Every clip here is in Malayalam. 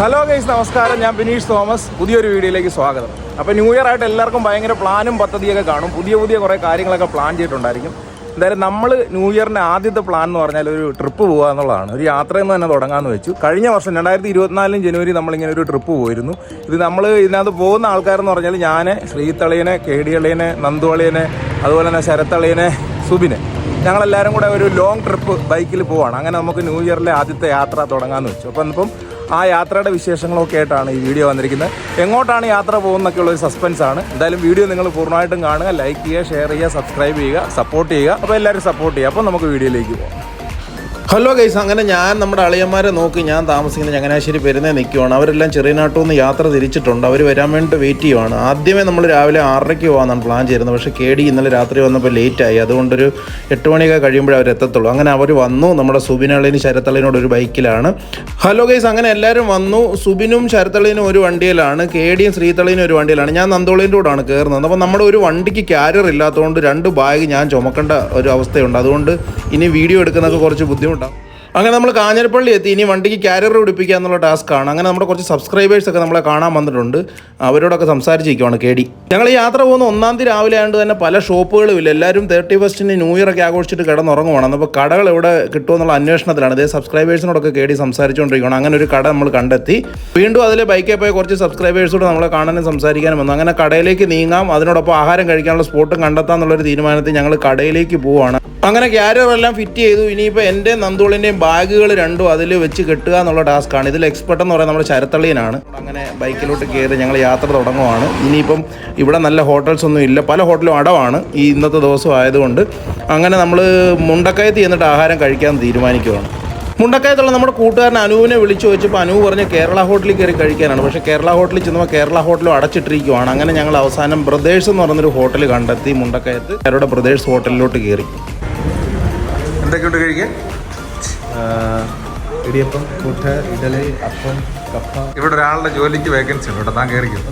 ഹലോ ഗൈസ് നമസ്കാരം. ഞാൻ ബിനീഷ് തോമസ്. പുതിയൊരു വീഡിയോയിലേക്ക് സ്വാഗതം. അപ്പോൾ ന്യൂ ഇയർ ആയിട്ട് എല്ലാവർക്കും ഭയങ്കര പ്ലാനും പദ്ധതിയൊക്കെ കാണും. പുതിയ പുതിയ കുറേ കാര്യങ്ങളൊക്കെ പ്ലാൻ ചെയ്തിട്ടുണ്ടായിരിക്കും. എന്തായാലും നമ്മൾ ന്യൂ ഇയറിന്റെ ആദ്യത്തെ പ്ലാൻ എന്ന് പറഞ്ഞാൽ ഒരു ട്രിപ്പ് പോകുക എന്നുള്ളതാണ്. ഒരു യാത്രയിൽ നിന്ന് തന്നെ തുടങ്ങാമെന്ന് വെച്ചു. കഴിഞ്ഞ വർഷം രണ്ടായിരത്തി ഇരുപത്തിനാലിലും ജനുവരി നമ്മളിങ്ങനെ ഒരു ട്രിപ്പ് പോയിരുന്നു. ഇത് നമ്മൾ ഇതിനകത്ത് പോകുന്ന ആൾക്കാരെന്ന് പറഞ്ഞാൽ ഞാൻ ശ്രീതളിയനെ കേടിയളിയനെ നന്ദുവളിയനെ അതുപോലെ തന്നെ ശരത്തളിയനെ സുബിനെ. ഞങ്ങളെല്ലാവരും കൂടെ ഒരു ലോങ് ട്രിപ്പ് ബൈക്കിൽ പോവാണ്. അങ്ങനെ നമുക്ക് ന്യൂ ഇയറിലെ ആദ്യത്തെ യാത്ര തുടങ്ങാമെന്ന് വെച്ചു. അപ്പം ഇപ്പം ആ യാത്രയുടെ വിശേഷങ്ങളൊക്കെ ആയിട്ടാണ് ഈ വീഡിയോ വന്നിരിക്കുന്നത്. എങ്ങോട്ടാണ് യാത്ര പോകുന്നൊക്കെ ഉള്ള ഒരു സസ്പെൻസ് ആണ്. എന്തായാലും വീഡിയോ നിങ്ങൾ പൂർണമായിട്ടും കാണുക ലൈക്ക് ചെയ്യുക ഷെയർ ചെയ്യുക സബ്സ്ക്രൈബ് ചെയ്യുക സപ്പോർട്ട് ചെയ്യുക. അപ്പോൾ എല്ലാവരും സപ്പോർട്ട് ചെയ്യുക. അപ്പോൾ നമുക്ക് വീഡിയോയിലേക്ക് പോകാം ഹലോ ഗൈസ് അങ്ങനെ ഞാൻ നമ്മുടെ അളിയന്മാരെ നോക്കി ഞാൻ താമസിക്കുന്ന ചങ്ങനാശ്ശേരി പെരുന്നേ നിൽക്കുവാണ് അവരെല്ലാം ചെറിയ നിന്ന് യാത്ര തിരിച്ചിട്ടുണ്ട്. അവർ വരാൻ വേണ്ടി വെയിറ്റ് ചെയ്യുവാണ്. ആദ്യമേ നമ്മൾ രാവിലെ ആറരയ്ക്ക് പോകാമെന്നാണ് പ്ലാൻ ചെയ്യുന്നത് പക്ഷേ കേടി ഇന്നലെ രാത്രി വന്നപ്പോൾ ലേറ്റായി അതുകൊണ്ടൊരു എട്ട് മണിയൊക്കെ കഴിയുമ്പോഴേ അവർ എത്തത്തുള്ളൂ. അങ്ങനെ അവർ വന്നു. നമ്മുടെ സുബിനളിനും ശരത്തളിനോട് ഒരു ബൈക്കിലാണ്. ഹലോ ഗൈസ് അങ്ങനെ എല്ലാവരും വന്നു. സുബിനും ശരത്തളിനും ഒരു വണ്ടിയിലാണ്. കേടിയും ശ്രീതളിനും ഒരു വണ്ടിയിലാണ്. ഞാൻ നന്തോളിന്റെ കൂടാണ് കയറുന്നത് അപ്പോൾ നമ്മുടെ ഒരു വണ്ടിക്ക് ക്യാരിയർ ഇല്ലാത്തതുകൊണ്ട് രണ്ട് ബാഗ് ഞാൻ ചുമക്കേണ്ട ഒരു അവസ്ഥയുണ്ട്. അതുകൊണ്ട് ഇനി വീഡിയോ എടുക്കുന്നതൊക്കെ കുറച്ച് ബുദ്ധിമുട്ടാണ് അങ്ങനെ നമ്മൾ കാഞ്ഞിരപ്പള്ളി എത്തി. ഇനി വണ്ടിക്ക് ക്യാരിയർ പിടിപ്പിക്കുക എന്നുള്ള ടാസ്ക് ആണ്. അങ്ങനെ നമ്മുടെ കുറച്ച് സബ്സ്ക്രൈബേഴ്സ് ഒക്കെ നമ്മളെ കാണാൻ വന്നിട്ടുണ്ട്. അവരോടൊക്കെ സംസാരിച്ചിരിക്കുവാണ് കേടി ഞങ്ങൾ യാത്ര പോകുന്ന ഒന്നാം തീയതി രാവിലെ ആയതുകൊണ്ട് തന്നെ പല ഷോപ്പുകളും ഇല്ല. എല്ലാവരും തേർട്ടി ഫസ്റ്റിന് ന്യൂ ഇയർ ഒക്കെ ആഘോഷിച്ചിട്ട് കിടന്നുറങ്ങുവാണ്. അപ്പോൾ കടകൾ എവിടെ കിട്ടുമെന്നുള്ള അന്വേഷണത്തിലാണ്. ഇതേ സബ്സ്ക്രൈബേഴ്സിനോടൊക്കെ കേടി സംസാരിച്ചുകൊണ്ടിരിക്കുകയാണ് അങ്ങനെ ഒരു കട നമ്മൾ കണ്ടെത്തി. വീണ്ടും അതിലെ ബൈക്കിൽ പോയ കുറച്ച് സബ്സ്ക്രൈബേഴ്സോട് നമ്മളെ കാണാനും സംസാരിക്കാനും വന്നു. അങ്ങനെ കടയിലേക്ക് നീങ്ങാം. അതിനോടൊപ്പം ആഹാരം കഴിക്കാനുള്ള സ്പോട്ടും കണ്ടെത്താന്നുള്ളൊരു തീരുമാനത്തിൽ ഞങ്ങൾ കടയിലേക്ക് പോവുകയാണ്. അങ്ങനെ ക്യാരിയറെല്ലാം ഫിറ്റ് ചെയ്തു. ഇനിയിപ്പോൾ എന്റെ നന്ദോളിന്റെയും ബാഗുകൾ രണ്ടും അതിൽ വെച്ച് കെട്ടുക എന്നുള്ള ടാസ്ക്കാണ് ഇതിൽ എക്സ്പെർട്ട് എന്ന് പറയുന്നത് നമ്മുടെ ശരത്തള്ളിയനാണ്. അങ്ങനെ ബൈക്കിലോട്ട് കയറി ഞങ്ങൾ യാത്ര തുടങ്ങുവാണ്. ഇനിയിപ്പം ഇവിടെ നല്ല ഹോട്ടൽസ് ഒന്നും ഇല്ല. പല ഹോട്ടലും അടവാണ് ഈ ഇന്നത്തെ ദിവസം ആയതുകൊണ്ട്. അങ്ങനെ നമ്മൾ മുണ്ടക്കയത്ത് ചെന്നിട്ട് ആഹാരം കഴിക്കാൻ തീരുമാനിക്കുകയാണ് മുണ്ടക്കയത്തുള്ള നമ്മുടെ കൂട്ടുകാരൻ അനുവിനെ വിളിച്ചു വെച്ചപ്പോൾ അനുവ് പറഞ്ഞ് കേരള ഹോട്ടലിൽ കയറി കഴിക്കാനാണ്. പക്ഷേ കേരള ഹോട്ടലിൽ ചെന്നപ്പോൾ കേരള ഹോട്ടലും അടച്ചിട്ടിരിക്കുവാണ്. അങ്ങനെ ഞങ്ങൾ അവസാനം ബ്രദേഴ്സ് എന്ന് പറഞ്ഞൊരു ഹോട്ടൽ കണ്ടെത്തി മുണ്ടക്കയത്ത്. അവരുടെ ബ്രദേഴ്സ് ഹോട്ടലിലോട്ട് കയറി. എന്തൊക്കെയുണ്ട് കഴിക്കാൻ? ഇടിയപ്പം കൂട്ട് ഇഡലി അപ്പം കപ്പ. ഇവിടെ ഒരാളുടെ ജോലിക്ക് വേക്കൻസി ഉണ്ട് കേട്ടോ താൻ കയറിക്കും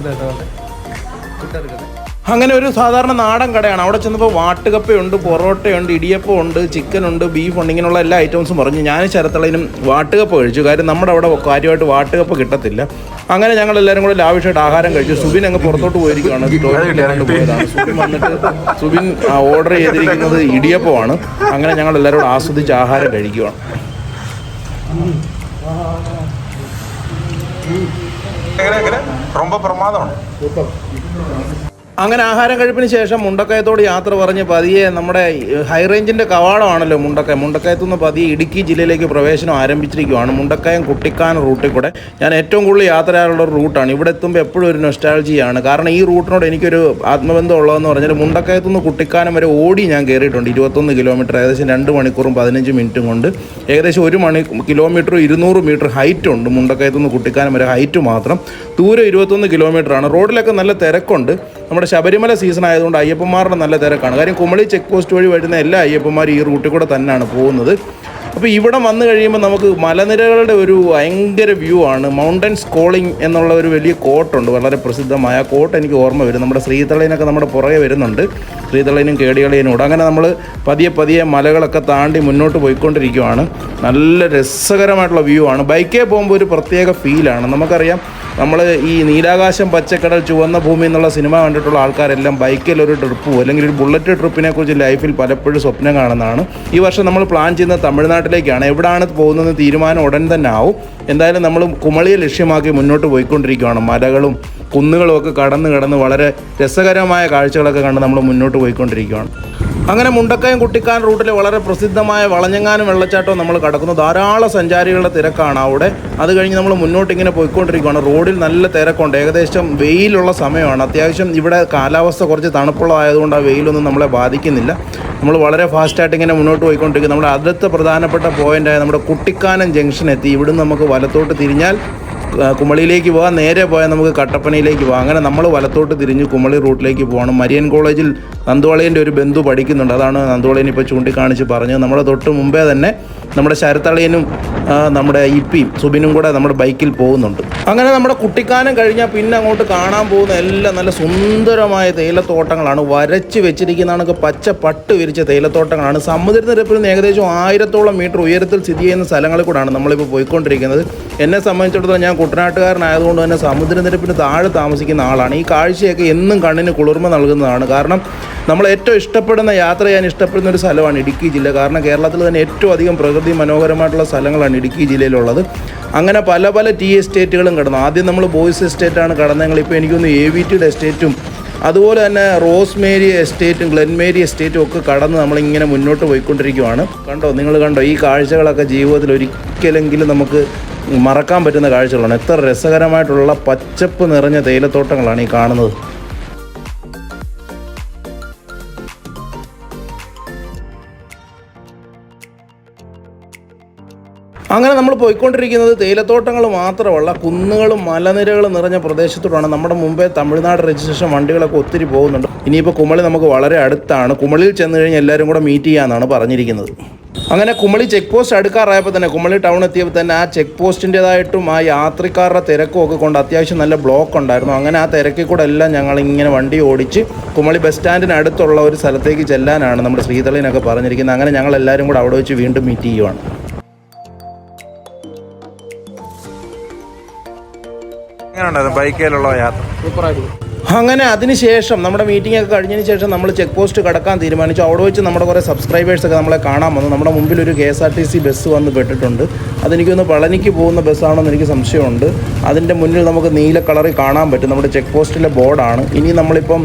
അങ്ങനെ ഒരു സാധാരണ നാടൻ കടയാണ് അവിടെ ചെന്നപ്പോൾ വാട്ടുകപ്പയുണ്ട് പൊറോട്ടയുണ്ട് ഇടിയപ്പം ഉണ്ട് ചിക്കൻ ഉണ്ട് ബീഫ് ഉണ്ട് ഇങ്ങനെയുള്ള എല്ലാ ഐറ്റംസും പറഞ്ഞു ഞാൻ ശരത്തളയിലും വാട്ടുകപ്പ കഴിച്ചു കാര്യം നമ്മുടെ അവിടെ കാര്യമായിട്ട് വാട്ടുകപ്പ കിട്ടത്തില്ല അങ്ങനെ ഞങ്ങൾ എല്ലാവരും കൂടെ ലാവിഷായിട്ട് ആഹാരം കഴിച്ചു സുബിൻ അങ്ങ് പുറത്തോട്ട് പോയിരിക്കുകയാണ് ടോയ്ലറ്റിൽ പോയതാണ് സുബിൻ വന്നിട്ട് സുബിൻ ഓർഡർ ചെയ്തിരിക്കുന്നത് ഇടിയപ്പമാണ് അങ്ങനെ ഞങ്ങൾ എല്ലാവരും കൂടെ ആസ്വദിച്ച് ആഹാരം കഴിക്കുകയാണ് എങ്ങനെ എങ്ങനെ ரொம்ப പ്രമാദമാണ് അങ്ങനെ ആഹാരം കഴിപ്പിന് ശേഷം മുണ്ടക്കയത്തോട് യാത്ര പറഞ്ഞ് പതിയെ നമ്മുടെ ഹൈ റേഞ്ചിന്റെ കവാടമാണല്ലോ മുണ്ടക്കയം മുണ്ടക്കയത്തു നിന്ന് പതിയെ ഇടുക്കി ജില്ലയിലേക്ക് പ്രവേശനം ആരംഭിച്ചിരിക്കുകയാണ്. മുണ്ടക്കയം കുട്ടിക്കാനം റൂട്ടിൽ കൂടെ ഞാൻ ഏറ്റവും കൂടുതൽ യാത്ര ചെയ്യാനുള്ള റൂട്ടാണ്. ഇവിടെ എത്തുമ്പോൾ എപ്പോഴും ഒരു നൊസ്റ്റാൾജിയാണ് കാരണം ഈ റൂട്ടിനോട് എനിക്കൊരു ആത്മബന്ധം ഉള്ളതെന്ന് പറഞ്ഞാൽ മുണ്ടക്കയത്തു നിന്ന് കുട്ടിക്കാനം വരെ ഓടി ഞാൻ കയറിയിട്ടുണ്ട് ഇരുപത്തൊന്ന് കിലോമീറ്റർ ഏകദേശം രണ്ട് മണിക്കൂറും പതിനഞ്ച് മിനിറ്റും കൊണ്ട്. ഏകദേശം ഒരു മണി കിലോമീറ്റർ ഇരുന്നൂറ് മീറ്റർ ഹൈറ്റ് ഉണ്ട് മുണ്ടക്കയത്തു നിന്ന് കുട്ടിക്കാനം വരെ ഹൈറ്റ് മാത്രം. ദൂരം ഇരുപത്തൊന്ന് കിലോമീറ്ററാണ്. റോഡിലൊക്കെ നല്ല തിരക്കുണ്ട്. നമ്മുടെ ശബരിമല സീസൺ ആയതുകൊണ്ട് അയ്യപ്പന്മാരുടെ നല്ല തിരക്കാണ്. കാര്യം കുമളി ചെക്ക് പോസ്റ്റ് വഴി വരുന്ന എല്ലാ അയ്യപ്പന്മാരും ഈ റൂട്ടിൽ കൂടെ തന്നെയാണ് പോകുന്നത്. അപ്പോൾ ഇവിടെ വന്നു കഴിയുമ്പോൾ നമുക്ക് മലനിരകളുടെ ഒരു ഭയങ്കര വ്യൂ ആണ്. മൗണ്ടൻസ് കോളിംഗ് എന്നുള്ള ഒരു വലിയ കോട്ടുണ്ട് വളരെ പ്രസിദ്ധമായ കോട്ട് എനിക്ക് ഓർമ്മ വരും. നമ്മുടെ ശ്രീതളയിനൊക്കെ നമ്മുടെ പുറകെ വരുന്നുണ്ട്. ശ്രീതളയിനും കേടികളയിനും കൂടെ. അങ്ങനെ നമ്മൾ പതിയെ പതിയെ മലകളൊക്കെ താണ്ടി മുന്നോട്ട് പോയിക്കൊണ്ടിരിക്കുകയാണ് നല്ല രസകരമായിട്ടുള്ള വ്യൂ ആണ്. ബൈക്കേ പോകുമ്പോൾ ഒരു പ്രത്യേക ഫീലാണ് നമുക്കറിയാം നമ്മൾ ഈ നീലാകാശം പച്ചക്കടൽ ചുവന്ന ഭൂമി എന്നുള്ള സിനിമ കണ്ടിട്ടുള്ള ആൾക്കാരെല്ലാം ബൈക്കിൽ ഒരു ട്രിപ്പ് അല്ലെങ്കിൽ ഒരു ബുള്ളറ്റ് ട്രിപ്പിനെ കുറിച്ച് ലൈഫിൽ പലപ്പോഴും സ്വപ്നം കാണുന്നതാണ്. ഈ വർഷം നമ്മൾ പ്ലാൻ ചെയ്യുന്നത് തമിഴ്നാട്ടിലേക്കാണ്. എവിടെയാണ് പോകുന്നത് തീരുമാനം ഉടൻ തന്നെ ആവും. എന്തായാലും നമ്മൾ കുമളിയെ ലക്ഷ്യമാക്കി മുന്നോട്ട് പോയിക്കൊണ്ടിരിക്കുകയാണ്. മലകളും കുന്നുകളും ഒക്കെ കടന്ന് കടന്ന് വളരെ രസകരമായ കാഴ്ചകളൊക്കെ കണ്ട് നമ്മൾ മുന്നോട്ട് പോയിക്കൊണ്ടിരിക്കുകയാണ്. അങ്ങനെ മുണ്ടക്കയം കുട്ടിക്കാൻ റൂട്ടിലെ വളരെ പ്രസിദ്ധമായ വളഞ്ഞങ്ങാനം വെള്ളച്ചാട്ടവും നമ്മൾ കടക്കുന്നു. ധാരാളം സഞ്ചാരികളുടെ തിരക്കാണ് അവിടെ. അത് കഴിഞ്ഞ് നമ്മൾ മുന്നോട്ട് ഇങ്ങനെ പോയിക്കൊണ്ടിരിക്കുകയാണ് റോഡിൽ നല്ല തിരക്കുണ്ട്. ഏകദേശം വെയിലുള്ള സമയമാണ്. അത്യാവശ്യം ഇവിടെ കാലാവസ്ഥ കുറച്ച് തണുപ്പുള്ളതായതുകൊണ്ട് ആ വെയിലൊന്നും നമ്മളെ ബാധിക്കുന്നില്ല. നമ്മൾ വളരെ ഫാസ്റ്റായിട്ട് ഇങ്ങനെ മുന്നോട്ട് പോയിക്കൊണ്ടിരിക്കും നമ്മുടെ അടുത്ത പ്രധാനപ്പെട്ട പോയിന്റായ നമ്മുടെ കുട്ടിക്കാനം ജംഗ്ഷൻ എത്തി ഇവിടുന്ന് നമുക്ക് വലത്തോട്ട് തിരിഞ്ഞാൽ കുമളിയിലേക്ക് പോകാം. നേരെ പോയാൽ നമുക്ക് കട്ടപ്പനയിലേക്ക് പോകാം. അങ്ങനെ നമ്മൾ വലത്തോട്ട് തിരിഞ്ഞ് കുമളി റൂട്ടിലേക്ക് പോകണം. മരിയൻ കോളേജിൽ നന്ദുവളയന്റെ ഒരു ബന്ധു പഠിക്കുന്നുണ്ട്. അതാണ് നന്ദുവളയൻ ഇപ്പോൾ ചൂണ്ടിക്കാണിച്ച് പറഞ്ഞത്. നമ്മുടെ തൊട്ട് മുമ്പേ തന്നെ നമ്മുടെ ശരത്തളിയനും നമ്മുടെ ഇപ്പിയും സുബിനും കൂടെ നമ്മുടെ ബൈക്കിൽ പോകുന്നുണ്ട്. അങ്ങനെ നമ്മുടെ കുട്ടിക്കാനം കഴിഞ്ഞാൽ പിന്നെ അങ്ങോട്ട് കാണാൻ പോകുന്ന എല്ലാം നല്ല സുന്ദരമായ തേയിലത്തോട്ടങ്ങളാണ്. വരച്ച് വെച്ചിരിക്കുന്നതാണ് പച്ച പട്ട് വിരിച്ച തേയിലത്തോട്ടങ്ങളാണ്. സമുദ്രനിരപ്പിൽ നിന്ന് ഏകദേശം ആയിരത്തോളം മീറ്റർ ഉയരത്തിൽ സ്ഥിതി ചെയ്യുന്ന സ്ഥലങ്ങളിൽ കൂടാണ് നമ്മളിപ്പോൾ പോയിക്കൊണ്ടിരിക്കുന്നത്. എന്നെ സംബന്ധിച്ചിടത്തോളം ഞാൻ കുട്ടനാട്ടുകാരനായതുകൊണ്ട് തന്നെ സമുദ്രനിരപ്പിന് താഴെ താമസിക്കുന്ന ആളാണ്. ഈ കാഴ്ചയൊക്കെ എന്നും കണ്ണിന് കുളിർമ നൽകുന്നതാണ്. കാരണം നമ്മൾ ഏറ്റവും ഇഷ്ടപ്പെടുന്ന യാത്ര ചെയ്യാൻ ഇഷ്ടപ്പെടുന്ന ഒരു സ്ഥലമാണ് ഇടുക്കി ജില്ല. കാരണം കേരളത്തിൽ തന്നെ ഏറ്റവും അധികം പ്രകൃതി മനോഹരമായിട്ടുള്ള സ്ഥലങ്ങളാണ് ഇടുക്കി ജില്ലയിലുള്ളത്. അങ്ങനെ പല പല ടീ എസ്റ്റേറ്റുകളും കടന്നു. ആദ്യം നമ്മൾ ബോയ്സ് എസ്റ്റേറ്റാണ് കടന്നെങ്കിൽ ഇപ്പോൾ എനിക്കൊന്ന് എ വി ടിയുടെ എസ്റ്റേറ്റും അതുപോലെ തന്നെ റോസ്മേരി എസ്റ്റേറ്റും ഗ്ലെൻമേരി എസ്റ്റേറ്റും ഒക്കെ കടന്ന് നമ്മളിങ്ങനെ മുന്നോട്ട് പോയിക്കൊണ്ടിരിക്കുകയാണ് കണ്ടോ? നിങ്ങൾ കണ്ടോ? ഈ കാഴ്ചകളൊക്കെ ജീവിതത്തിൽ ഒരിക്കലെങ്കിലും നമുക്ക് മറക്കാൻ പറ്റുന്ന കാഴ്ചകളാണ്. എത്ര രസകരമായിട്ടുള്ള പച്ചപ്പ് നിറഞ്ഞ തേയിലത്തോട്ടങ്ങളാണ് ഈ കാണുന്നത്. അങ്ങനെ നമ്മൾ പോയിക്കൊണ്ടിരിക്കുന്നത് തേയിലത്തോട്ടങ്ങൾ മാത്രമല്ല കുന്നുകളും മലനിരകളും നിറഞ്ഞ പ്രദേശത്തോടാണ് നമ്മുടെ മുമ്പേ തമിഴ്നാട് രജിസ്ട്രേഷൻ വണ്ടികളൊക്കെ ഒത്തിരി പോകുന്നുണ്ട്. ഇനിയിപ്പോൾ കുമളി നമുക്ക് വളരെ അടുത്താണ്. കുമളിയിൽ ചെന്ന് കഴിഞ്ഞാൽ എല്ലാവരും കൂടെ മീറ്റ് ചെയ്യാമെന്നാണ് പറഞ്ഞിരിക്കുന്നത്. അങ്ങനെ കുമളി ചെക്ക് പോസ്റ്റ് അടുക്കാറായപ്പോൾ തന്നെ കുമളി ടൗൺ എത്തിയപ്പോൾ തന്നെ ആ ചെക്ക് പോസ്റ്റിന്റെതായിട്ടും ആ യാത്രക്കാരുടെ തിരക്കും ഒക്കെ കൊണ്ട് അത്യാവശ്യം നല്ല ബ്ലോക്ക് ഉണ്ടായിരുന്നു. അങ്ങനെ ആ തിരക്കിൽ കൂടെ എല്ലാം ഞങ്ങൾ ഇങ്ങനെ വണ്ടി ഓടിച്ച് കുമളി ബസ് സ്റ്റാൻഡിന് അടുത്തുള്ള ഒരു സ്ഥലത്തേക്ക് ചെല്ലാനാണ് നമ്മുടെ ശ്രീതളിനൊക്കെ പറഞ്ഞിരിക്കുന്നത്. അങ്ങനെ ഞങ്ങൾ എല്ലാവരും കൂടെ അവിടെ വെച്ച് വീണ്ടും മീറ്റ് ചെയ്യുവാണ്. എങ്ങനെയുണ്ടായിരുന്നു? ബൈക്കിലുള്ള യാത്ര. അങ്ങനെ അതിനുശേഷം നമ്മുടെ മീറ്റിംഗ് ഒക്കെ കഴിഞ്ഞതിന് ശേഷം നമ്മൾ ചെക്ക് പോസ്റ്റ് കടക്കാൻ തീരുമാനിച്ചു. അവിടെ വെച്ച് നമ്മുടെ കുറേ സബ്സ്ക്രൈബേഴ്സൊക്കെ നമ്മളെ കാണാൻ വന്നു. നമ്മുടെ മുമ്പിൽ ഒരു K S R T C bus വന്ന് പെട്ടിട്ടുണ്ട്. അതെനിക്കൊന്ന് പളനിക്ക് പോകുന്ന ബസ്സാണെന്ന് എനിക്ക് സംശയമുണ്ട്. അതിന്റെ മുന്നിൽ നമുക്ക് നീല കളറിൽ കാണാൻ പറ്റും. നമ്മുടെ ചെക്ക് പോസ്റ്റിലെ ബോർഡാണ് ഇനി നമ്മളിപ്പം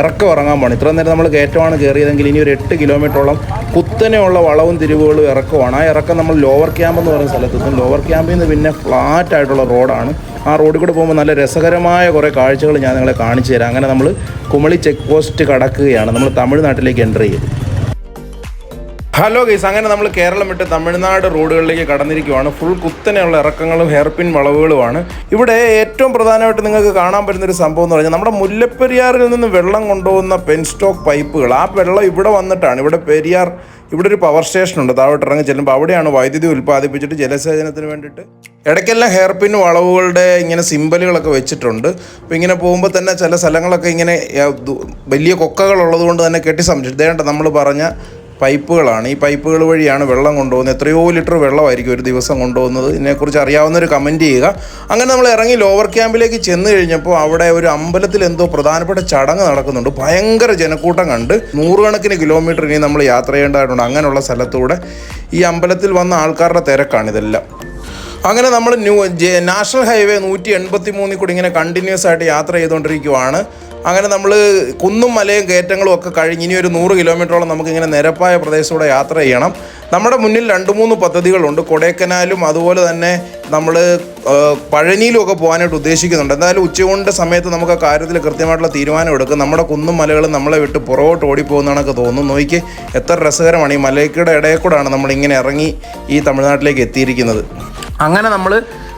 ഇറക്കം ഇറങ്ങാൻ പോകണം ഇത്ര നേരം നമ്മൾ കയറ്റമാണ് കയറിയതെങ്കിൽ ഇനി ഒരു എട്ട് കിലോമീറ്ററോളം കുത്തനെയുള്ള വളവും തിരിവുകളും ഇറക്കമാണ് ആ ഇറക്കം നമ്മൾ ലോവർ ക്യാമ്പ് എന്ന് പറയുന്ന സ്ഥലത്തെത്തും ലോവർ ക്യാമ്പിൽ നിന്ന് പിന്നെ ഫ്ലാറ്റ് ആയിട്ടുള്ള റോഡാണ്. ആ റോഡിൽ കൂടെ പോകുമ്പോൾ നല്ല രസകരമായ കുറേ കാഴ്ചകൾ ഞാൻ നിങ്ങളെ കാണിച്ചു തരാം. അങ്ങനെ നമ്മൾ കുമളി ചെക്ക് പോസ്റ്റ് കടക്കുകയാണ്. നമ്മൾ തമിഴ്നാട്ടിലേക്ക് എന്റർ ചെയ്തു. ഹലോ ഗൈസ് അങ്ങനെ നമ്മൾ കേരളം വിട്ട് തമിഴ്നാട് റോഡുകളിലേക്ക് കടന്നിരിക്കുവാണ്. ഫുൾ കുത്തനെയുള്ള ഇറക്കങ്ങളും ഹെയർപിൻ വളവുകളുമാണ്. ഇവിടെ ഏറ്റവും പ്രധാനമായിട്ട് നിങ്ങൾക്ക് കാണാൻ പറ്റുന്ന ഒരു സംഭവം എന്ന് പറഞ്ഞാൽ നമ്മുടെ മുല്ലപ്പെരിയാറിൽ നിന്ന് വെള്ളം കൊണ്ടുപോകുന്ന പെൻ സ്റ്റോക്ക് പൈപ്പുകൾ ആ വെള്ളം ഇവിടെ വന്നിട്ടാണ്. ഇവിടെ പെരിയാർ ഇവിടെ ഒരു പവർ സ്റ്റേഷൻ ഉണ്ട്. താഴോട്ട് ഇറങ്ങി ചെല്ലുമ്പോൾ അവിടെയാണ് വൈദ്യുതി ഉൽപ്പാദിപ്പിച്ചിട്ട് ജലസേചനത്തിന് വേണ്ടിയിട്ട് ഇടയ്ക്കെല്ലാം ഹെയർപിൻ വളവുകളുടെ ഇങ്ങനെ സിമ്പലുകളൊക്കെ വെച്ചിട്ടുണ്ട്. അപ്പോൾ ഇങ്ങനെ പോകുമ്പോൾ തന്നെ ചില സ്ഥലങ്ങളൊക്കെ ഇങ്ങനെ വലിയ കൊക്കകൾ വലിയ കൊക്കകളുള്ളത് കൊണ്ട് തന്നെ കെട്ടി സംരക്ഷിച്ചു നമ്മൾ പറഞ്ഞ പൈപ്പുകളാണ്. ഈ പൈപ്പുകൾ വഴിയാണ് വെള്ളം കൊണ്ടുപോകുന്നത്. എത്രയോ ലിറ്റർ വെള്ളമായിരിക്കും ഒരു ദിവസം കൊണ്ടുപോകുന്നത്. ഇതിനെക്കുറിച്ച് അറിയാവുന്നവർ കമന്റ് ചെയ്യുക. അങ്ങനെ നമ്മൾ ഇറങ്ങി ലോവർ ക്യാമ്പിലേക്ക് ചെന്ന് കഴിഞ്ഞപ്പോൾ അവിടെ ഒരു അമ്പലത്തിൽ എന്തോ പ്രധാനപ്പെട്ട ചടങ്ങ് നടക്കുന്നുണ്ട്. ഭയങ്കര ജനക്കൂട്ടം കണ്ട് നൂറുകണക്കിന് കിലോമീറ്റർ ഇനി നമ്മൾ യാത്ര ചെയ്യേണ്ടതായിട്ടുണ്ട്. അങ്ങനെയുള്ള സ്ഥലത്തൂടെ ഈ അമ്പലത്തിൽ വന്ന ആൾക്കാരുടെ തിരക്കാണ് ഇതെല്ലാം അങ്ങനെ നമ്മൾ ന്യൂ നാഷണൽ ഹൈവേ നൂറ്റി എൺപത്തി മൂന്നിൽ കൂടി ഇങ്ങനെ കണ്ടിന്യൂസ് ആയിട്ട് യാത്ര ചെയ്തുകൊണ്ടിരിക്കുവാണ്. അങ്ങനെ നമ്മൾ കുന്നും മലയും കയറ്റങ്ങളും ഒക്കെ കഴിഞ്ഞ് ഇനി ഒരു നൂറ് കിലോമീറ്ററോളം നമുക്കിങ്ങനെ നിരപ്പായ പ്രദേശത്തൂടെ യാത്ര ചെയ്യണം. നമ്മുടെ മുന്നിൽ രണ്ട് മൂന്ന് പദ്ധതികളുണ്ട്. കൊടൈക്കനാലും അതുപോലെ തന്നെ നമ്മൾ പഴനിയിലും ഒക്കെ പോകാനായിട്ട് ഉദ്ദേശിക്കുന്നുണ്ട്. എന്തായാലും ഉച്ചകൊണ്ട് സമയത്ത് നമുക്ക് ആ കാര്യത്തിൽ കൃത്യമായിട്ടുള്ള തീരുമാനം എടുക്കും. നമ്മുടെ കുന്നും മലകളും നമ്മളെ വിട്ട് പുറകോട്ട് ഓടിപ്പോകുന്നതാണൊക്കെ തോന്നുന്നു. നോക്കി എത്ര രസകരമാണ് ഈ മലയ്ക്കയുടെ ഇടയിൽ കൂടാണ് നമ്മൾ ഇങ്ങനെ ഇറങ്ങി ഈ തമിഴ്നാട്ടിലേക്ക് എത്തിയിരിക്കുന്നത്. അങ്ങനെ നമ്മൾ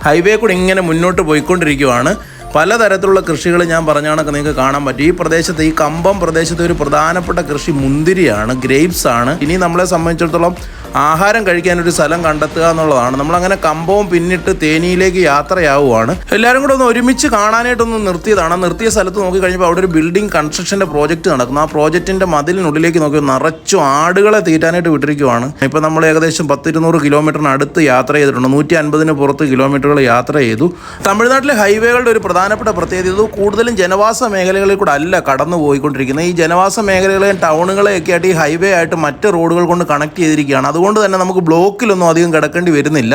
ഹൈവേ കൂടെ ഇങ്ങനെ മുന്നോട്ട് പോയിക്കൊണ്ടിരിക്കുവാണ്. പലതരത്തിലുള്ള കൃഷികൾ ഞാൻ പറഞ്ഞാണൊക്കെ നിങ്ങൾക്ക് കാണാൻ പറ്റും. ഈ പ്രദേശത്ത് ഈ കമ്പം പ്രദേശത്ത് ഒരു പ്രധാനപ്പെട്ട കൃഷി മുന്തിരിയാണ് ഗ്രേപ്സ് ആണ് ഇനി നമ്മളെ സംബന്ധിച്ചിടത്തോളം ആഹാരം കഴിക്കാൻ ഒരു സ്ഥലം കണ്ടെത്തുക എന്നുള്ളതാണ്. നമ്മളങ്ങനെ കമ്പവും പിന്നിട്ട് തേനിയിലേക്ക് യാത്രയാവുകയാണ് എല്ലാവരും കൂടെ ഒന്ന് ഒരുമിച്ച് കാണാനായിട്ടൊന്ന് നിർത്തിയതാണ്. നിർത്തിയ സ്ഥലത്ത് നോക്കി കഴിഞ്ഞപ്പോൾ അവിടെ ഒരു ബിൽഡിംഗ് കൺസ്ട്രക്ഷന്റെ പ്രോജക്റ്റ് നടക്കുന്നു. ആ പ്രോജക്റ്റിന്റെ മതിലിനുള്ളിലേക്ക് നോക്കി നിറച്ചു ആടുകളെ തീറ്റാനായിട്ട് വിട്ടിരിക്കുവാണ്. ഇപ്പോൾ നമ്മൾ ഏകദേശം പത്തിരുന്നൂറ് കിലോമീറ്ററിന് അടുത്ത് യാത്ര ചെയ്തിട്ടുണ്ട്. നൂറ്റി അൻപതിന് പുറത്ത് കിലോമീറ്ററുകൾ യാത്ര ചെയ്തു. തമിഴ്നാട്ടിലെ ഹൈവേകളുടെ ഒരു പ്രധാനപ്പെട്ട പ്രത്യേകത കൂടുതലും ജനവാസ മേഖലകളിൽ കൂടെ അല്ല കടന്നു പോയിക്കൊണ്ടിരിക്കുന്നത്. ഈ ജനവാസ മേഖലകളെയും ടൗണുകളെയൊക്കെ ആയിട്ട് ഈ ഹൈവേ ആയിട്ട് മറ്റ് റോഡുകൾ കൊണ്ട് കണക്ട് ചെയ്തിരിക്കുകയാണ്. അതുകൊണ്ട് തന്നെ നമുക്ക് ബ്ലോക്കിലൊന്നും അധികം കിടക്കേണ്ടി വരുന്നില്ല.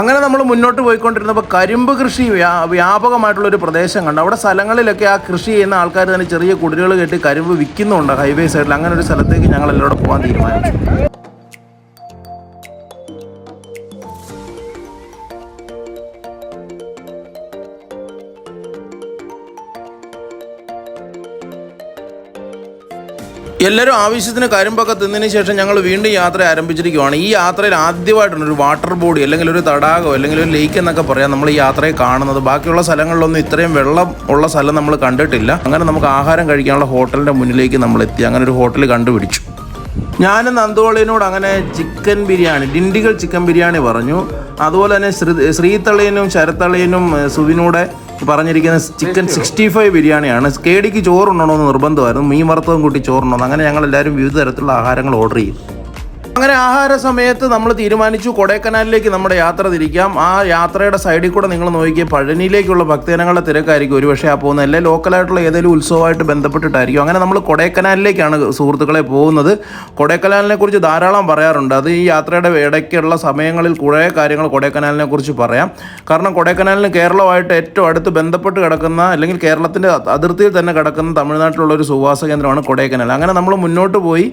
അങ്ങനെ നമ്മൾ മുന്നോട്ട് പോയിക്കൊണ്ടിരുന്നപ്പോൾ കരിമ്പ് കൃഷി വ്യാപകമായിട്ടുള്ള ഒരു പ്രദേശം കണ്ടു. അവിടെ സ്ഥലങ്ങളിലൊക്കെ ആ കൃഷി ചെയ്യുന്ന ആൾക്കാർ തന്നെ ചെറിയ കുടിലുകൾ കെട്ടി കരിമ്പ് വിൽക്കുന്നുണ്ട് ഹൈവേ സൈഡിൽ. അങ്ങനെ ഒരു സ്ഥലത്തേക്ക് ഞങ്ങൾ എല്ലാവരും പോകാൻ തീരുമാനിച്ചു. എല്ലാവരും ആവശ്യത്തിന് കരിമ്പൊക്കെ തിന്നതിന് ശേഷം ഞങ്ങൾ വീണ്ടും യാത്ര ആരംഭിച്ചിരിക്കുകയാണ് ഈ യാത്രയിൽ ആദ്യമായിട്ടാണ് ഒരു വാട്ടർ ബോഡി അല്ലെങ്കിൽ ഒരു തടാകം അല്ലെങ്കിൽ ഒരു ലേക്ക് എന്നൊക്കെ പറയാം നമ്മൾ ഈ യാത്രയെ കാണുന്നത്. ബാക്കിയുള്ള സ്ഥലങ്ങളിലൊന്നും ഇത്രയും വെള്ളം ഉള്ള സ്ഥലം നമ്മൾ കണ്ടിട്ടില്ല. അങ്ങനെ നമുക്ക് ആഹാരം കഴിക്കാനുള്ള ഹോട്ടലിന്റെ മുന്നിലേക്ക് നമ്മൾ എത്തി. അങ്ങനെ ഒരു ഹോട്ടൽ കണ്ടുപിടിച്ചു. ഞാനും നന്ദോളിനോട് അങ്ങനെ ചിക്കൻ ബിരിയാണി ഡിണ്ടികൾ ചിക്കൻ ബിരിയാണി പറഞ്ഞു. അതുപോലെ തന്നെ ശ്രീ ശ്രീതളിയനും ശരത്തളിയനും സുവിനൂടെ പറഞ്ഞിരിക്കുന്ന ചിക്കൻ സിക്സ്റ്റി ഫൈവ് ബിരിയാണിയാണ്. കേടിക്ക് ചോറുണ്ടണമെന്ന് നിർബന്ധമായിരുന്നു. മീൻ വറുത്തതും കൂട്ടി ചോറുണ്ടോ അങ്ങനെ ഞങ്ങൾ എല്ലാവരും വിവിധ തരത്തിലുള്ള ആഹാരങ്ങൾ ഓർഡർ ചെയ്യും അങ്ങനെ ആഹാര സമയത്ത് നമ്മൾ തീരുമാനിച്ചു കൊടൈക്കനാലിലേക്ക് നമ്മുടെ യാത്ര തിരിക്കാം. ആ യാത്രയുടെ സൈഡിൽ കൂടെ നിങ്ങൾ നോക്കിയ പഴനിയിലേക്കുള്ള ഭക്തജനങ്ങളുടെ തിരക്കായിരിക്കും. ഒരുപക്ഷെ ആ പോകുന്നത് അല്ലെ? ലോക്കലായിട്ടുള്ള ഏതെങ്കിലും ഉത്സവമായിട്ട് ബന്ധപ്പെട്ടിട്ടായിരിക്കും. അങ്ങനെ നമ്മൾ കൊടൈക്കനാലിലേക്കാണ് സുഹൃത്തുക്കളെ പോകുന്നത്. കൊടൈക്കനാലിനെ കുറിച്ച് ധാരാളം പറയാറുണ്ട്. അത് ഈ യാത്രയുടെ ഇടയ്ക്കുള്ള സമയങ്ങളിൽ കുറേ കാര്യങ്ങൾ കൊടൈക്കനാലിനെ കുറിച്ച് പറയാം. കാരണം കൊടൈക്കനാലിന് കേരളമായിട്ട് ഏറ്റവും അടുത്ത് ബന്ധപ്പെട്ട് കിടക്കുന്ന അല്ലെങ്കിൽ കേരളത്തിന്റെ അതിർത്തിയിൽ തന്നെ കിടക്കുന്ന തമിഴ്നാട്ടിലുള്ള ഒരു സുവാസ കേന്ദ്രമാണ് കൊടൈക്കനാൽ. അങ്ങനെ നമ്മൾ മുന്നോട്ട് പോയി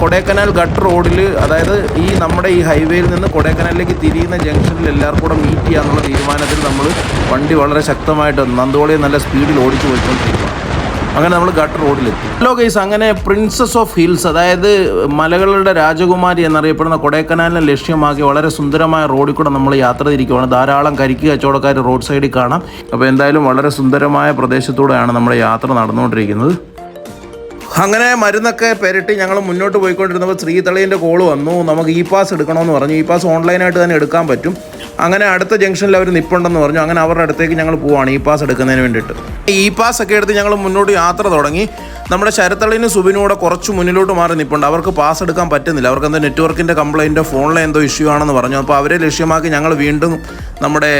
കൊടൈക്കനാൽ ഗട്ട് റോഡിൽ അതായത് ഈ നമ്മുടെ ഈ ഹൈവേയിൽ നിന്ന് കൊടൈക്കനാലിലേക്ക് തിരിയുന്ന ജംഗ്ഷനിൽ എല്ലാവർക്കും കൂടെ മീറ്റ് ചെയ്യാന്നുള്ള തീരുമാനത്തിൽ നമ്മൾ വണ്ടി വളരെ ശക്തമായിട്ട് നന്ദോളിയെ നല്ല സ്പീഡിൽ ഓടിച്ചു പോയിക്കൊണ്ടിരിക്കുകയാണ് അങ്ങനെ നമ്മൾ ഗട്ട് റോഡിലെത്തി. ഹലോ ഗൈസ് അങ്ങനെ പ്രിൻസസ് ഓഫ് ഹിൽസ് അതായത് മലകളുടെ രാജകുമാരി എന്നറിയപ്പെടുന്ന കൊടൈക്കനാലിനെ ലക്ഷ്യമാക്കി വളരെ സുന്ദരമായ റോഡിൽ കൂടെ നമ്മൾ യാത്ര തിരിക്കുകയാണ് ധാരാളം കരിക്ക് കച്ചവടക്കാർ റോഡ് സൈഡിൽ കാണാം. അപ്പോൾ എന്തായാലും വളരെ സുന്ദരമായ പ്രദേശത്തൂടെയാണ് നമ്മുടെ യാത്ര നടന്നുകൊണ്ടിരിക്കുന്നത്. അങ്ങനെ മരുന്നൊക്കെ പെരട്ടി ഞങ്ങൾ മുന്നോട്ട് പോയിക്കൊണ്ടിരുന്നപ്പോൾ ശ്രീതളീന്റെ കോൾ വന്നു. നമുക്ക് ഇ പാസ് എടുക്കണമെന്ന് പറഞ്ഞു. ഇ പാസ് ഓൺലൈനായിട്ട് തന്നെ എടുക്കാൻ പറ്റും. അങ്ങനെ അടുത്ത ജംഗ്ഷനിൽ അവർ നിപ്പുണ്ടെന്ന് പറഞ്ഞു. അങ്ങനെ അവരുടെ അടുത്തേക്ക് ഞങ്ങൾ പോവാണ് ഇ പാസ് എടുക്കുന്നതിന് വേണ്ടിയിട്ട്. ഇ പാസ് ഒക്കെ എടുത്ത് ഞങ്ങൾ മുന്നോട്ട് യാത്ര തുടങ്ങി. നമ്മുടെ ശരത്തളിന് സുബിനൂടെ കുറച്ച് മുന്നിലോട്ട് മാറി നിൽപ്പുണ്ട് അവർക്ക് പാസ് എടുക്കാൻ പറ്റുന്നില്ല. അവർക്ക് എന്തോ നെറ്റ്വർക്കിന്റെ കംപ്ലൈന്റോ ഫോണിലെ എന്തോ ഇഷ്യൂ ആണെന്ന് പറഞ്ഞു. അപ്പോൾ അവരെ ലക്ഷ്യമാക്കി ഞങ്ങൾ വീണ്ടും നമ്മുടെ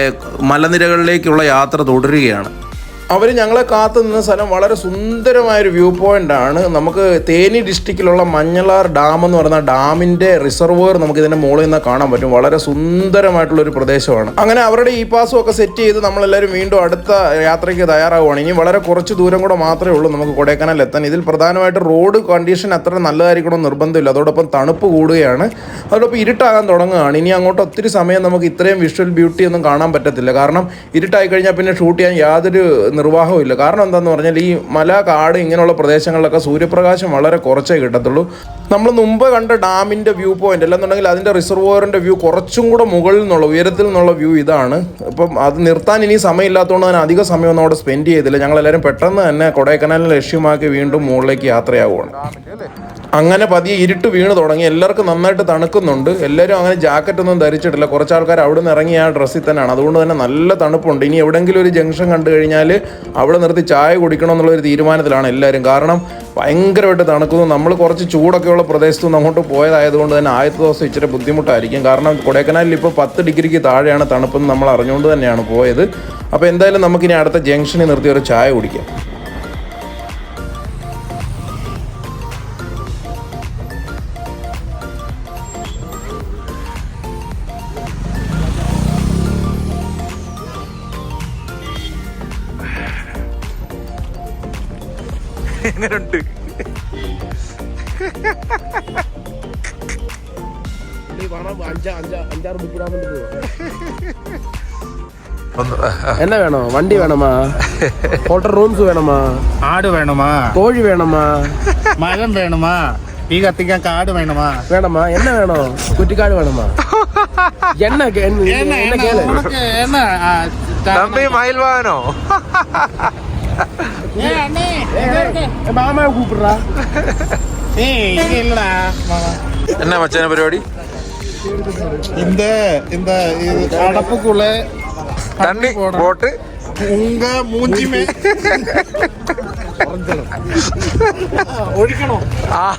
മലനിരകളിലേക്കുള്ള യാത്ര തുടരുകയാണ്. അവർ ഞങ്ങളെ കാത്തു നിന്ന സ്ഥലം വളരെ സുന്ദരമായൊരു വ്യൂ പോയിന്റ് ആണ്. നമുക്ക് തേനി ഡിസ്ട്രിക്റ്റിലുള്ള മഞ്ഞളാർ ഡാം എന്ന് പറയുന്ന ഡാമിന്റെ റിസർവോയർ നമുക്ക് ഇതിന്റെ മുകളിൽ നിന്ന് കാണാൻ പറ്റും. വളരെ സുന്ദരമായിട്ടുള്ള ഒരു പ്രദേശമാണ്. അങ്ങനെ അവരുടെ ഈ പാസും ഒക്കെ സെറ്റ് ചെയ്ത് നമ്മളെല്ലാവരും വീണ്ടും അടുത്ത യാത്രയ്ക്ക് തയ്യാറാവുകയാണ്. ഇനി വളരെ കുറച്ച് ദൂരം കൂടെ മാത്രമേ ഉള്ളൂ നമുക്ക് കൊടൈക്കനാൽ എത്താൻ. ഇതിൽ പ്രധാനമായിട്ട് റോഡ് കണ്ടീഷൻ അത്ര നല്ലതായിരിക്കണം നിർബന്ധമില്ല. അതോടൊപ്പം തണുപ്പ് കൂടുകയാണ്. അതോടൊപ്പം ഇരുട്ടാകാൻ തുടങ്ങുകയാണ്. ഇനി അങ്ങോട്ട് ഒത്തിരി സമയം നമുക്ക് ഇത്രയും വിഷ്വൽ ബ്യൂട്ടി ഒന്നും കാണാൻ പറ്റത്തില്ല. കാരണം ഇരുട്ടായി കഴിഞ്ഞാൽ പിന്നെ ഷൂട്ട് ചെയ്യാൻ യാതൊരു നിർവാഹവും ഇല്ല കാരണം എന്താണെന്ന് പറഞ്ഞാൽ ഈ മല കാട് ഇങ്ങനെയുള്ള പ്രദേശങ്ങളിലൊക്കെ സൂര്യപ്രകാശം വളരെ കുറച്ചേ കിട്ടത്തുള്ളൂ. നമ്മൾ മുമ്പ് കണ്ട ഡാമിന്റെ വ്യൂ പോയിന്റ് അല്ലെന്നുണ്ടെങ്കിൽ അതിന്റെ റിസർവോയറിന്റെ വ്യൂ കുറച്ചും കൂടെ മുകളിൽ നിന്നുള്ള ഉയരത്തിൽ നിന്നുള്ള വ്യൂ ഇതാണ്. അപ്പം അത് നിർത്താൻ ഇനി സമയമില്ലാത്തതുകൊണ്ട് ഞാൻ അധിക സമയമൊന്നും അവിടെ സ്പെൻഡ് ചെയ്തില്ല ഞങ്ങളെല്ലാവരും പെട്ടെന്ന് തന്നെ കൊടൈക്കനാലിനെ ലക്ഷ്യമാക്കി വീണ്ടും മുകളിലേക്ക് യാത്രയാവുകയാണ് അങ്ങനെ പതിയെ ഇരുട്ട് വീണ് തുടങ്ങി. എല്ലാവർക്കും നന്നായിട്ട് തണുക്കുന്നുണ്ട്. എല്ലാവരും അങ്ങനെ ജാക്കറ്റ് ഒന്നും ധരിച്ചിട്ടില്ല. കുറച്ച് ആൾക്കാർ അവിടെ നിന്ന് ഇറങ്ങി ആ ഡ്രസ്സിൽ തന്നെയാണ്. അതുകൊണ്ട് തന്നെ നല്ല തണുപ്പുണ്ട്. ഇനി എവിടെയെങ്കിലും ഒരു ജംഗ്ഷൻ കണ്ടു കഴിഞ്ഞാൽ അവിടെ നിർത്തി ചായ കുടിക്കണം എന്നുള്ളൊരു തീരുമാനത്തിലാണ് എല്ലാവരും. കാരണം ഭയങ്കരമായിട്ട് തണുക്കുന്നു. നമ്മൾ കുറച്ച് ചൂടൊക്കെയുള്ള പ്രദേശത്തു നിന്ന് അങ്ങോട്ട് പോയതായതുകൊണ്ട് തന്നെ ആദ്യത്തെ ദിവസം ഇച്ചിരി ബുദ്ധിമുട്ടായിരിക്കും. കാരണം കൊടൈക്കനാലിൽ ഇപ്പോൾ പത്ത് ഡിഗ്രിക്ക് താഴെയാണ് തണുപ്പെന്ന് നമ്മൾ അറിഞ്ഞുകൊണ്ട് തന്നെയാണ് പോയത്. അപ്പോൾ എന്തായാലും നമുക്കിനി അടുത്ത ജംഗ്ഷനിൽ നിർത്തി ഒരു ചായ കുടിക്കാം. എങ്ങനെയുണ്ട് என்ன வேணும் வண்டி வேணுமா ஹோட்டல் ரூம்ஸ் வேணுமா ஆடு வேணுமா கோழி வேணுமா மரம் வேணுமா டீ கத்திக்க காடு வேணுமா வேணுமா என்ன வேணும் குட்டிக்காடு வேணுமா என்ன கே- என்ன என்ன என்ன என்ன கேளு உனக்கு என்ன ஆ, த- തമ്പി മയിൽവാനോ ஏய், அண்ணே, எங்க இருக்க? என் மாமாவை கூப்பிடுறா ஏய், இங்க இல்லடா மாமா. എന്നാ മച്ചാന പരിപാടി இந்த இந்த இது அடப்புக்குள்ள തണ്ണി ബോട്ട് உங்க மூஞ்சிமே ஒழிக்கணும்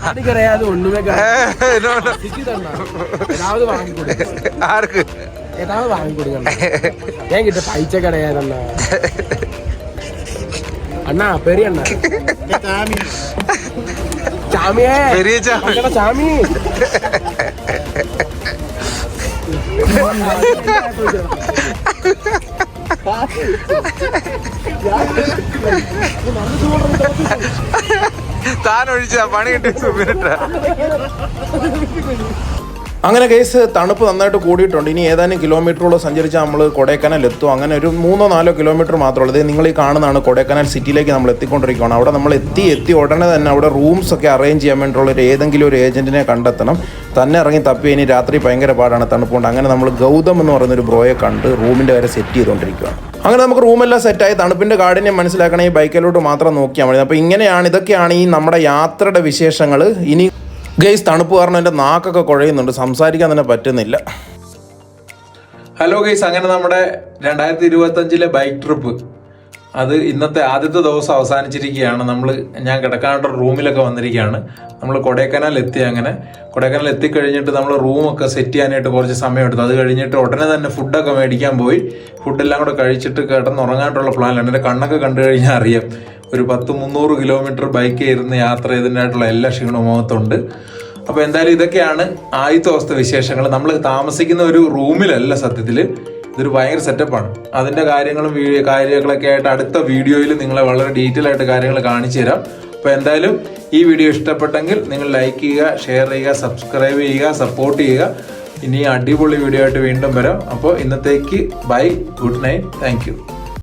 அது கிடையாது ஒண்ணுமே கிடையாது சிக்கிதண்ணா. ஏதாவது வாங்கி கொடு ആർക്ക് ஏதாவது வாங்கி கொடுங்க என்கிட்ட பைசா கிடையாது അണ്ണാ പെരി അണ്ണ ചാമിയേ. പെരിയ ചാമി. താൻ ഒഴിച്ച പണി കിട്ടി സുബിനിട്ട. അങ്ങനെ കേസ് തണുപ്പ് നന്നായിട്ട് കൂടിയിട്ടുണ്ട്. ഇനി ഏതാനും കിലോമീറ്ററോളം സഞ്ചരിച്ചാൽ നമ്മൾ കൊടൈക്കനാൽ എത്തും. അങ്ങനെ ഒരു മൂന്നോ നാലോ കിലോമീറ്റർ മാത്രമേ ഉള്ളൂ. ഇത് നിങ്ങൾ ഈ കാണുന്നതാണ് കൊടൈക്കനാൽ സിറ്റിയിലേക്ക് നമ്മൾ എത്തിക്കൊണ്ടിരിക്കുകയാണ്. അവിടെ നമ്മൾ എത്തി എത്തി ഉടനെ തന്നെ അവിടെ റൂംസ് ഒക്കെ അറേഞ്ച് ചെയ്യാൻ വേണ്ടിയുള്ള ഒരു ഏതെങ്കിലും ഒരു ഏജന്റിനെ കണ്ടെത്തണം. തന്നെ ഇറങ്ങി തപ്പി ഇനി രാത്രി ഭയങ്കര പാടാണ് തണുപ്പുണ്ട്. അങ്ങനെ നമ്മൾ ഗൗതം എന്ന് പറയുന്ന ഒരു ബ്രോയെ കണ്ട് റൂമിന്റെ വരെ സെറ്റ് ചെയ്തുകൊണ്ടിരിക്കുകയാണ്. അങ്ങനെ നമുക്ക് റൂമെല്ലാം സെറ്റായി തണുപ്പിന്റെ കാഠിന്യം മനസ്സിലാക്കണമെങ്കിൽ ബൈക്കിലോട്ട് മാത്രം നോക്കിയാൽ മതി. അപ്പോൾ ഇങ്ങനെയാണ് ഇതൊക്കെയാണ് ഈ നമ്മുടെ യാത്രയുടെ വിശേഷങ്ങൾ ഇനി ഗെയ്സ് തണുപ്പ് കാരണം എന്റെ നാക്കൊക്കെ കുഴയുന്നുണ്ട്. സംസാരിക്കാൻ തന്നെ പറ്റുന്നില്ല. ഹലോ ഗെയ്സ് അങ്ങനെ നമ്മുടെ രണ്ടായിരത്തി ഇരുപത്തി അഞ്ചിലെ ബൈക്ക് ട്രിപ്പ്. അത് ഇന്നത്തെ ആദ്യത്തെ ദിവസം അവസാനിച്ചിരിക്കുകയാണ്. നമ്മൾ ഞാൻ കിടക്കാനുള്ള റൂമിലൊക്കെ വന്നിരിക്കുകയാണ്. നമ്മൾ കൊടൈക്കനാൽ എത്തി അങ്ങനെ. കൊടൈക്കനാൽ എത്തിക്കഴിഞ്ഞിട്ട് നമ്മൾ റൂമൊക്കെ സെറ്റ് ചെയ്യാനായിട്ട് കുറച്ച് സമയമെടുത്തു. അത് കഴിഞ്ഞിട്ട് ഉടനെ തന്നെ ഫുഡൊക്കെ മേടിക്കാൻ പോയി. ഫുഡെല്ലാം കൂടെ കഴിച്ചിട്ട് കിടന്നുറങ്ങാനുള്ള പ്ലാനിലാണ്. എന്റെ കണ്ണൊക്കെ കണ്ടു കഴിഞ്ഞാൽ അറിയാം. ഒരു പത്ത് മുന്നൂറ് കിലോമീറ്റർ ബൈക്ക് ഇരുന്ന് യാത്ര ചെയ്തതിനായിട്ടുള്ള എല്ലാ ക്ഷീണവും അപ്പോൾ എന്തായാലും ഇതൊക്കെയാണ് ആദ്യത്തെ അവസ്ഥ വിശേഷങ്ങൾ. നമ്മൾ താമസിക്കുന്ന ഒരു റൂമിലല്ല സത്യത്തിൽ ഇതൊരു ഭയങ്കര സെറ്റപ്പാണ് അതിന്റെ കാര്യങ്ങളും കാര്യങ്ങളൊക്കെ ആയിട്ട് അടുത്ത വീഡിയോയിൽ നിങ്ങളെ വളരെ ഡീറ്റെയിൽ ആയിട്ട് കാര്യങ്ങൾ കാണിച്ചു തരാം. അപ്പോൾ എന്തായാലും ഈ വീഡിയോ ഇഷ്ടപ്പെട്ടെങ്കിൽ നിങ്ങൾ ലൈക്ക് ചെയ്യുക ഷെയർ ചെയ്യുക സബ്സ്ക്രൈബ് ചെയ്യുക സപ്പോർട്ട് ചെയ്യുക. ഇനി അടിപൊളി വീഡിയോ ആയിട്ട് വീണ്ടും വരാം. അപ്പോൾ ഇന്നത്തേക്ക് ബൈ ഗുഡ് നൈറ്റ് താങ്ക്